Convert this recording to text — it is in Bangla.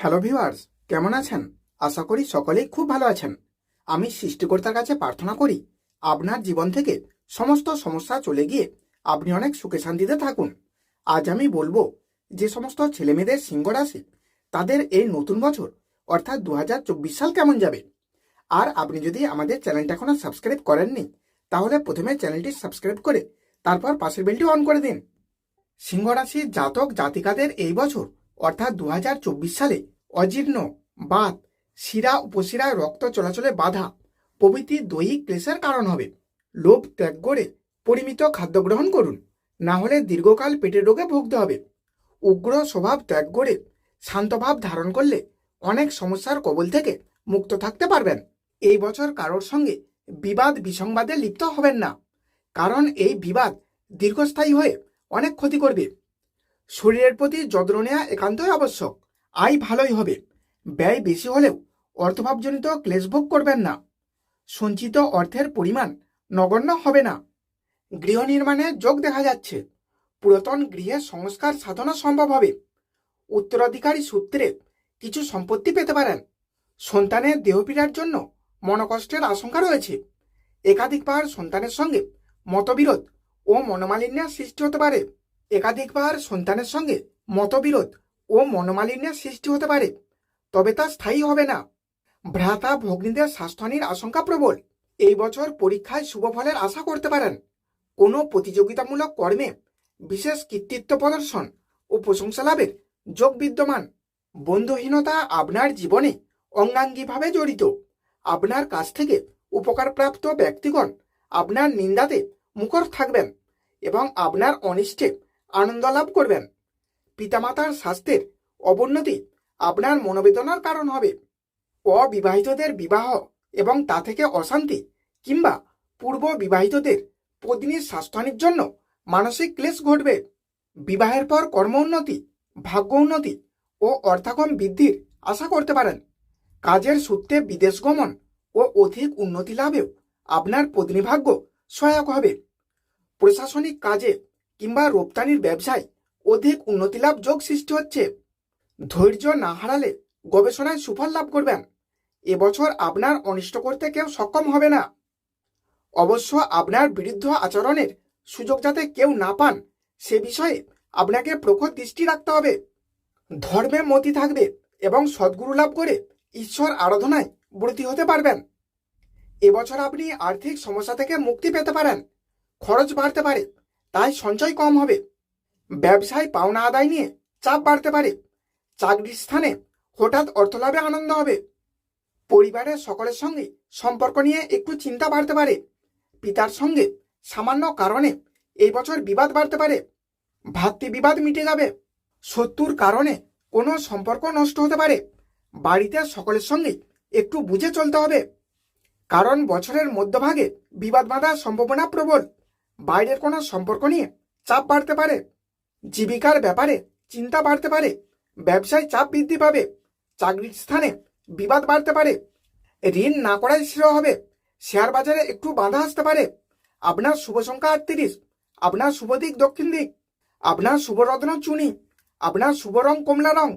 হ্যালো ভিউয়ার্স, কেমন আছেন? আশা করি সকলেই খুব ভালো আছেন। আমি সৃষ্টিকর্তার কাছে প্রার্থনা করি, আপনার জীবন থেকে সমস্ত সমস্যা চলে গিয়ে আপনি অনেক সুখে শান্তিতে থাকুন। আজ আমি বলব, যে সমস্ত ছেলেমেয়েদের সিংহ রাশি তাদের এই নতুন বছর, অর্থাৎ দু হাজার চব্বিশ সাল কেমন যাবে? আর আপনি যদি আমাদের চ্যানেলটা এখনও সাবস্ক্রাইব করেননি, তাহলে প্রথমে চ্যানেলটি সাবস্ক্রাইব করে, তারপর পাশের বেলটি অন করে দিন। সিংহ রাশির জাতক জাতিকাদের এই বছর অর্থাৎ দু হাজার চব্বিশ সালে অজীর্ণ, বাত, শিরা, উপশিরায় রক্ত চলাচলে বাধা প্রভৃতি দৈহিক ক্লেশের কারণ হবে। লোভ ত্যাগ করে পরিমিত খাদ্য গ্রহণ করুন, না হলে দীর্ঘকাল পেটের রোগে ভুগতে হবে। উগ্র স্বভাব ত্যাগ করে শান্তভাব ধারণ করলে অনেক সমস্যার কবল থেকে মুক্ত থাকতে পারবেন। এই বছর কারোর সঙ্গে বিবাদ, বিসংবাদে লিপ্ত হবেন না, কারণ এই বিবাদ দীর্ঘস্থায়ী হয়ে অনেক ক্ষতি করবে। শরীরের প্রতি যত্ন নেওয়া একান্তই আবশ্যক। আয় ভালোই হবে। ব্যয় বেশি হলেও অর্থভাবজনিত ক্লেশভোগ করবেন না। সঞ্চিত অর্থের পরিমাণ নগণ্য হবে না। গৃহ নির্মাণে যোগ দেখা যাচ্ছে। পুরাতন গৃহে সংস্কার সাধনা সম্ভব হবে। উত্তরাধিকারী সূত্রে কিছু সম্পত্তি পেতে পারেন। সন্তানের দেহপীড়ার জন্য মনকষ্টের আশঙ্কা রয়েছে। একাধিকবার সন্তানের সঙ্গে মতবিরোধ ও মনোমালিন্যের সৃষ্টি হতে পারে। একাধিকবার সন্তানের সঙ্গে মতবিরোধ ও মনোমালিন্যের সৃষ্টি হতে পারে, তবে তা স্থায়ী হবে না। ভ্রাতা ভগ্নীদের স্বাস্থ্যহানির আশঙ্কা প্রবল। এই বছর পরীক্ষায় শুভ ফলের আশা করতে পারেন। কোনো প্রতিযোগিতামূলক কর্মে বিশেষ কৃতিত্ব প্রদর্শন ও প্রশংসা লাভের যোগ বিদ্যমান। বন্ধুহীনতা আপনার জীবনে অঙ্গাঙ্গিভাবে জড়িত। আপনার কাছ থেকে উপকারপ্রাপ্ত ব্যক্তিগণ আপনার নিন্দাতে মুখর থাকবেন এবং আপনার অনিষ্টে আনন্দ লাভ করবেন। পিতামাতার স্বাস্থ্যের অবনতি আপনার মনোবেদনার কারণ হবে। অবিবাহিতদের বিবাহ এবং তা থেকে অশান্তি কিংবা পূর্ব বিবাহিতদের পত্নীর স্বাস্থ্যহানির জন্য মানসিক ক্লেশ ঘটবে। বিবাহের পর কর্ম উন্নতি, ভাগ্য উন্নতি ও অর্থাগম বৃদ্ধির আশা করতে পারেন। কাজের সূত্রে বিদেশ গমন ও অধিক উন্নতি লাভেও আপনার পত্নী ভাগ্য সহায়ক হবে। প্রশাসনিক কাজে কিংবা রপ্তানির ব্যবসায় অধিক উন্নতি লাভ যোগ সৃষ্টি হচ্ছে। ধৈর্য না হারালে গবেষণায় সুফল লাভ করবেন। এবছর আপনার অনিষ্ট করতে কেউ সক্ষম হবে না। অবশ্য আপনার বিরুদ্ধ আচরণের সুযোগ যাতে কেউ না পান, সে বিষয়ে আপনাকে প্রখর দৃষ্টি রাখতে হবে। ধর্মে মতি থাকবে এবং সদ্গুরু লাভ করে ঈশ্বর আরাধনায় ব্রতী হতে পারবেন। এবছর আপনি আর্থিক সমস্যা থেকে মুক্তি পেতে পারেন। খরচ বাড়তে পারে। তাই সঞ্চয় কম হবে। ব্যবসায় পাওনা আদায় নিয়ে চাপ বাড়তে পারে। চাকরির স্থানে হঠাৎ অর্থলাভে আনন্দ হবে। পরিবারের সকলের সঙ্গে সম্পর্ক নিয়ে একটু চিন্তা বাড়তে পারে। পিতার সঙ্গে সামান্য কারণে এই বছর বিবাদ বাড়তে পারে। ভাতৃ বিবাদ মিটে যাবে। শত্রুর কারণে কোনো সম্পর্ক নষ্ট হতে পারে। বাড়িতে সকলের সঙ্গে একটু বুঝে চলতে হবে। কারণ বছরের মধ্যভাগে বিবাদ বাঁধার সম্ভাবনা প্রবল। বাইরের কোনো সম্পর্ক নিয়ে চাপ বাড়তে পারে, জীবিকার ব্যাপারে চিন্তা বাড়তে পারে, ব্যবসায় চাপ বৃদ্ধি পাবে, চাকরির স্থানে বিবাদ বাড়তে পারে, ঋণ না করাই শ্রেয় হবে, শেয়ার বাজারে একটু বাধা আসতে পারে, আপনার শুভ সংখ্যা আটত্রিশ, আপনার শুভ দিক দক্ষিণ দিক, আপনার শুভ রত্ন চুনি, আপনার শুভ রং কমলা রং